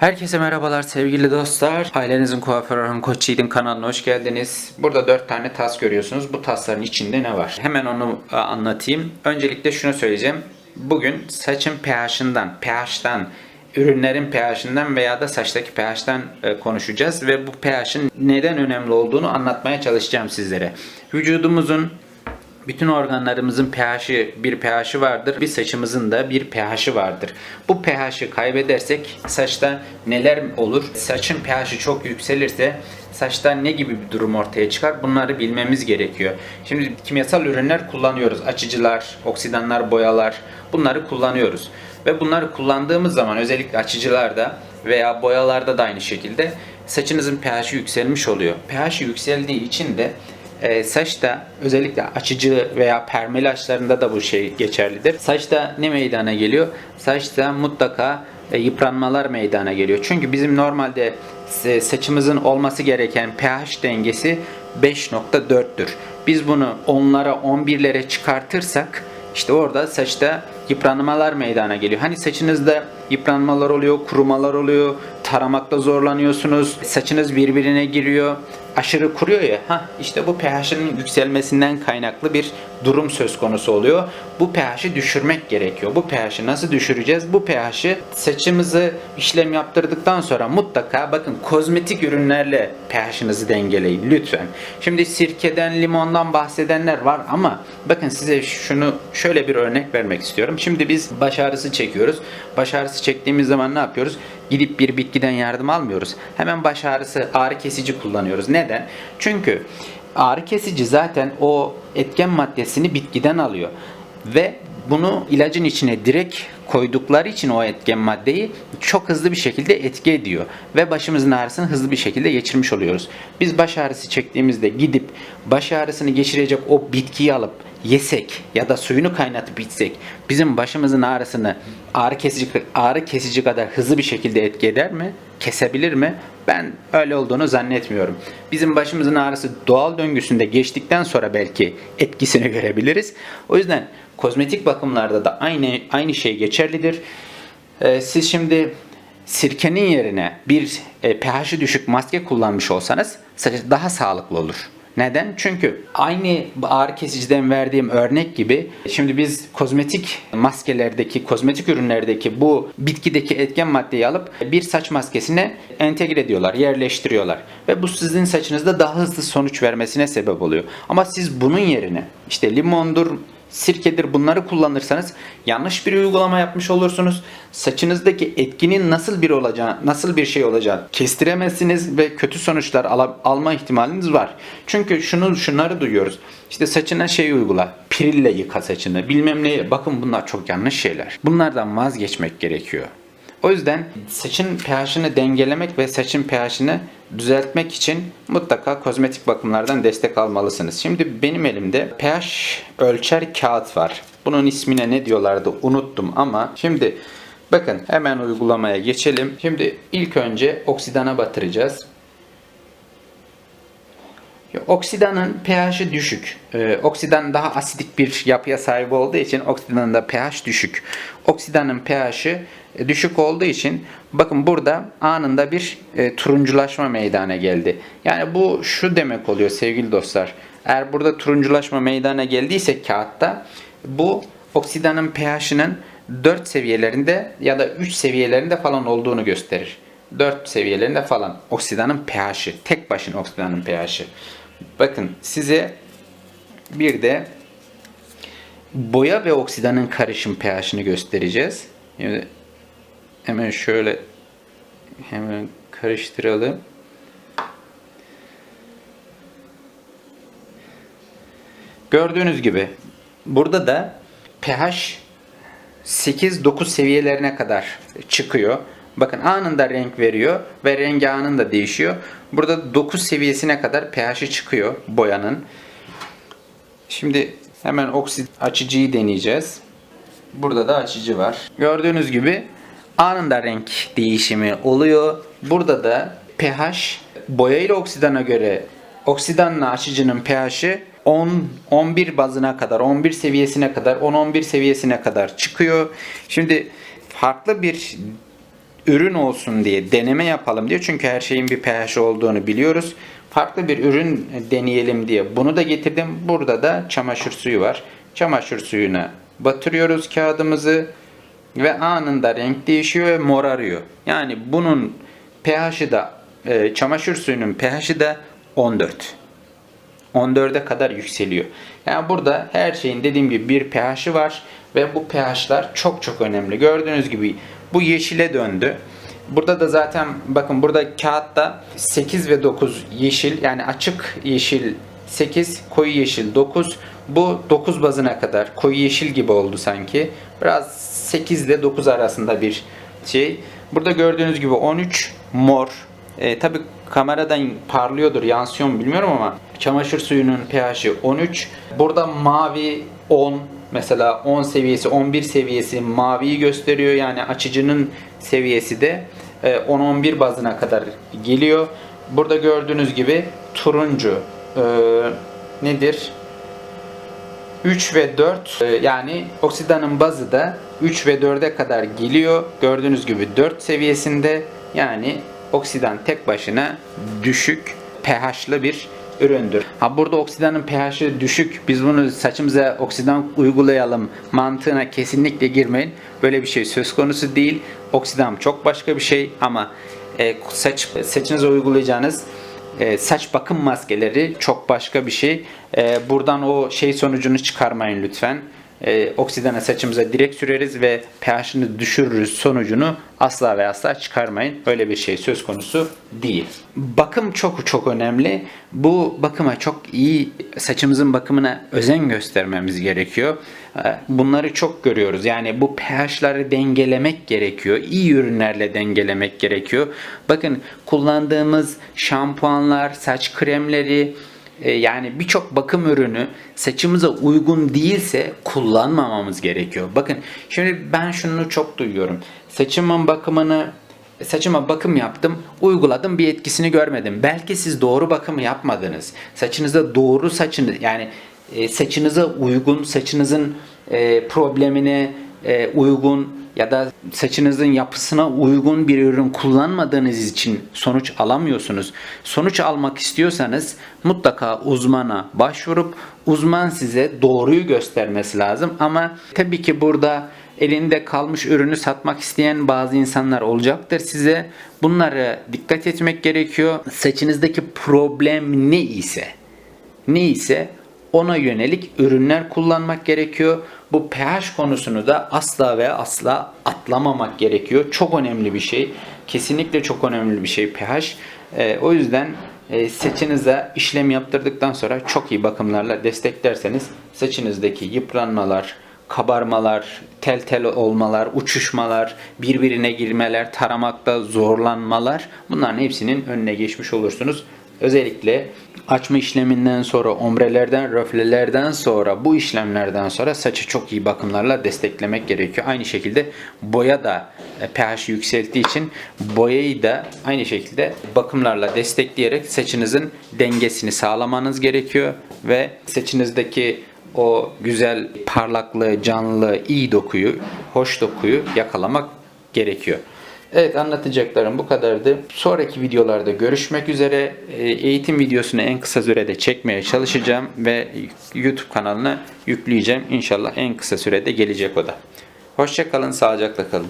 Herkese merhabalar sevgili dostlar. Ailenizin kuaförü Orhan Koç Yiğit'in kanalına hoş geldiniz. Burada 4 tane tas görüyorsunuz. Bu tasların içinde ne var? Hemen onu e, anlatayım. Öncelikle şunu söyleyeceğim. Bugün saçın pH'ından, pH'tan, ürünlerin pH'ından veya da saçtaki pH'ten e, konuşacağız ve bu pH'in neden önemli olduğunu anlatmaya çalışacağım sizlere. Vücudumuzun bütün organlarımızın pH'i bir pH'i vardır. Bir saçımızın da bir pH'i vardır. Bu pH'i kaybedersek saçta neler olur? Saçın pH'i çok yükselirse saçta ne gibi bir durum ortaya çıkar? Bunları bilmemiz gerekiyor. Şimdi kimyasal ürünler kullanıyoruz. Açıcılar, oksidanlar, boyalar bunları kullanıyoruz. Ve bunları kullandığımız zaman özellikle açıcılarda veya boyalarda da aynı şekilde saçınızın pH'i yükselmiş oluyor. pH yükseldiği için de e, saçta özellikle açıcı veya permeli açlarında da bu şey geçerlidir. Saçta ne meydana geliyor? Saçta mutlaka e, yıpranmalar meydana geliyor. Çünkü bizim normalde e, saçımızın olması gereken pH dengesi 5.4'tür. Biz bunu 10'lara 11'lere çıkartırsak işte orada saçta yıpranmalar meydana geliyor. Hani saçınızda yıpranmalar oluyor, kurumalar oluyor, taramakta zorlanıyorsunuz, saçınız birbirine giriyor, aşırı kuruyor ya. Ha işte bu pH'in yükselmesinden kaynaklı bir durum söz konusu oluyor. Bu pH'i düşürmek gerekiyor. Bu pH'i nasıl düşüreceğiz? Bu pH'i saçımızı işlem yaptırdıktan sonra mutlaka bakın kozmetik ürünlerle pH'inizi dengeleyin lütfen. Şimdi sirkeden, limondan bahsedenler var ama bakın size şunu şöyle bir örnek vermek istiyorum. Şimdi biz baş ağrısı çekiyoruz. Baş ağrısı çektiğimiz zaman ne yapıyoruz? Gidip bir bitkiden yardım almıyoruz. Hemen baş ağrısı ağrı kesici kullanıyoruz. Neden? Çünkü ağrı kesici zaten o etken maddesini bitkiden alıyor. Ve bunu ilacın içine direkt koydukları için o etken maddeyi çok hızlı bir şekilde etki ediyor. Ve başımızın ağrısını hızlı bir şekilde geçirmiş oluyoruz. Biz baş ağrısı çektiğimizde gidip baş ağrısını geçirecek o bitkiyi alıp yesek ya da suyunu kaynatıp içsek bizim başımızın ağrısını ağrı kesici ağrı kesici kadar hızlı bir şekilde etki eder mi? Kesebilir mi? Ben öyle olduğunu zannetmiyorum. Bizim başımızın ağrısı doğal döngüsünde geçtikten sonra belki etkisini görebiliriz. O yüzden kozmetik bakımlarda da aynı aynı şey geçerlidir. Ee, siz şimdi sirkenin yerine bir e, pH'i düşük maske kullanmış olsanız saç daha sağlıklı olur. Neden? Çünkü aynı ağrı kesiciden verdiğim örnek gibi şimdi biz kozmetik maskelerdeki, kozmetik ürünlerdeki bu bitkideki etken maddeyi alıp bir saç maskesine entegre ediyorlar, yerleştiriyorlar. Ve bu sizin saçınızda daha hızlı sonuç vermesine sebep oluyor. Ama siz bunun yerine işte limondur, sirkedir bunları kullanırsanız yanlış bir uygulama yapmış olursunuz. Saçınızdaki etkinin nasıl bir olacağı, nasıl bir şey olacağı kestiremezsiniz ve kötü sonuçlar al- alma ihtimaliniz var. Çünkü şunu şunları duyuyoruz. İşte saçına şey uygula, pirille yıka saçını, bilmem neye. Bakın bunlar çok yanlış şeyler. Bunlardan vazgeçmek gerekiyor. O yüzden saçın pH'ini dengelemek ve saçın pH'ini düzeltmek için mutlaka kozmetik bakımlardan destek almalısınız. Şimdi benim elimde pH ölçer kağıt var. Bunun ismine ne diyorlardı unuttum ama şimdi bakın hemen uygulamaya geçelim. Şimdi ilk önce oksidana batıracağız. Oksidanın pH'i düşük. Ee, oksidan daha asidik bir yapıya sahip olduğu için oksidanın da pH düşük. Oksidanın pH'i düşük olduğu için bakın burada anında bir e, turunculaşma meydana geldi. Yani bu şu demek oluyor sevgili dostlar. Eğer burada turunculaşma meydana geldiyse kağıtta bu oksidanın pH'inin 4 seviyelerinde ya da 3 seviyelerinde falan olduğunu gösterir. 4 seviyelerinde falan oksidanın pH'i. Tek başına oksidanın pH'i. Bakın size bir de boya ve oksidanın karışım pH'ini göstereceğiz. Hemen şöyle hemen karıştıralım. Gördüğünüz gibi burada da pH 8-9 seviyelerine kadar çıkıyor. Bakın anında renk veriyor ve rengi anında değişiyor. Burada 9 seviyesine kadar pH'i çıkıyor boyanın. Şimdi hemen oksit açıcıyı deneyeceğiz. Burada da açıcı var. Gördüğünüz gibi anında renk değişimi oluyor. Burada da pH boya ile oksidana göre oksidanla açıcının pH'i 10 11 bazına kadar, 11 seviyesine kadar, 10 11 seviyesine kadar çıkıyor. Şimdi farklı bir ürün olsun diye deneme yapalım diye. Çünkü her şeyin bir pH olduğunu biliyoruz. Farklı bir ürün deneyelim diye bunu da getirdim. Burada da çamaşır suyu var. Çamaşır suyuna batırıyoruz kağıdımızı ve anında renk değişiyor ve morarıyor. Yani bunun pH'i da e, çamaşır suyunun pH'i de 14. 14'e kadar yükseliyor. Yani burada her şeyin dediğim gibi bir pH'i var ve bu pH'lar çok çok önemli. Gördüğünüz gibi bu yeşile döndü. Burada da zaten bakın burada kağıtta 8 ve 9 yeşil yani açık yeşil 8, koyu yeşil 9. Bu 9 bazına kadar koyu yeşil gibi oldu sanki. Biraz 8 ile 9 arasında bir şey. Burada gördüğünüz gibi 13 mor. E, Tabi kameradan parlıyordur, yansıyor mu bilmiyorum ama çamaşır suyunun pH'i 13. Burada mavi 10. Mesela 10 seviyesi, 11 seviyesi maviyi gösteriyor. Yani açıcının seviyesi de e, 10-11 bazına kadar geliyor. Burada gördüğünüz gibi turuncu e, nedir? 3 ve 4 e, yani oksidanın bazı da 3 ve 4'e kadar geliyor. Gördüğünüz gibi 4 seviyesinde yani oksidan tek başına düşük pH'lı bir üründür. Ha burada oksidanın pH'i düşük. Biz bunu saçımıza oksidan uygulayalım mantığına kesinlikle girmeyin. Böyle bir şey söz konusu değil. Oksidan çok başka bir şey ama e, saç saçınıza uygulayacağınız e, saç bakım maskeleri çok başka bir şey. E, buradan o şey sonucunu çıkarmayın lütfen. E, oksidana saçımıza direkt süreriz ve pH'ini düşürürüz sonucunu asla ve asla çıkarmayın. Öyle bir şey söz konusu değil. Bakım çok çok önemli. Bu bakıma çok iyi saçımızın bakımına özen göstermemiz gerekiyor. E, Bunları çok görüyoruz. Yani bu pH'ları dengelemek gerekiyor. İyi ürünlerle dengelemek gerekiyor. Bakın kullandığımız şampuanlar, saç kremleri, yani birçok bakım ürünü saçımıza uygun değilse kullanmamamız gerekiyor. Bakın şimdi ben şunu çok duyuyorum. Saçımın bakımını saçıma bakım yaptım, uyguladım bir etkisini görmedim. Belki siz doğru bakımı yapmadınız. Saçınıza doğru saçını yani e, saçınıza uygun, saçınızın e, problemine e, uygun ya da saçınızın yapısına uygun bir ürün kullanmadığınız için sonuç alamıyorsunuz. Sonuç almak istiyorsanız mutlaka uzmana başvurup uzman size doğruyu göstermesi lazım. Ama tabii ki burada elinde kalmış ürünü satmak isteyen bazı insanlar olacaktır size. Bunları dikkat etmek gerekiyor. Saçınızdaki problem ne ise ne ise ona yönelik ürünler kullanmak gerekiyor. Bu pH konusunu da asla ve asla atlamamak gerekiyor. Çok önemli bir şey. Kesinlikle çok önemli bir şey pH. Ee, o yüzden e, saçınıza işlem yaptırdıktan sonra çok iyi bakımlarla desteklerseniz saçınızdaki yıpranmalar, kabarmalar, tel tel olmalar, uçuşmalar, birbirine girmeler, taramakta zorlanmalar bunların hepsinin önüne geçmiş olursunuz. Özellikle açma işleminden sonra, ombrelerden, röflelerden sonra, bu işlemlerden sonra saçı çok iyi bakımlarla desteklemek gerekiyor. Aynı şekilde boya da e, pH yükselttiği için boyayı da aynı şekilde bakımlarla destekleyerek saçınızın dengesini sağlamanız gerekiyor ve saçınızdaki o güzel parlaklığı, canlılığı, iyi dokuyu, hoş dokuyu yakalamak gerekiyor. Evet anlatacaklarım bu kadardı. Sonraki videolarda görüşmek üzere. Ee, Eğitim videosunu en kısa sürede çekmeye çalışacağım ve YouTube kanalına yükleyeceğim. İnşallah en kısa sürede gelecek o da. Hoşçakalın, sağlıcakla kalın.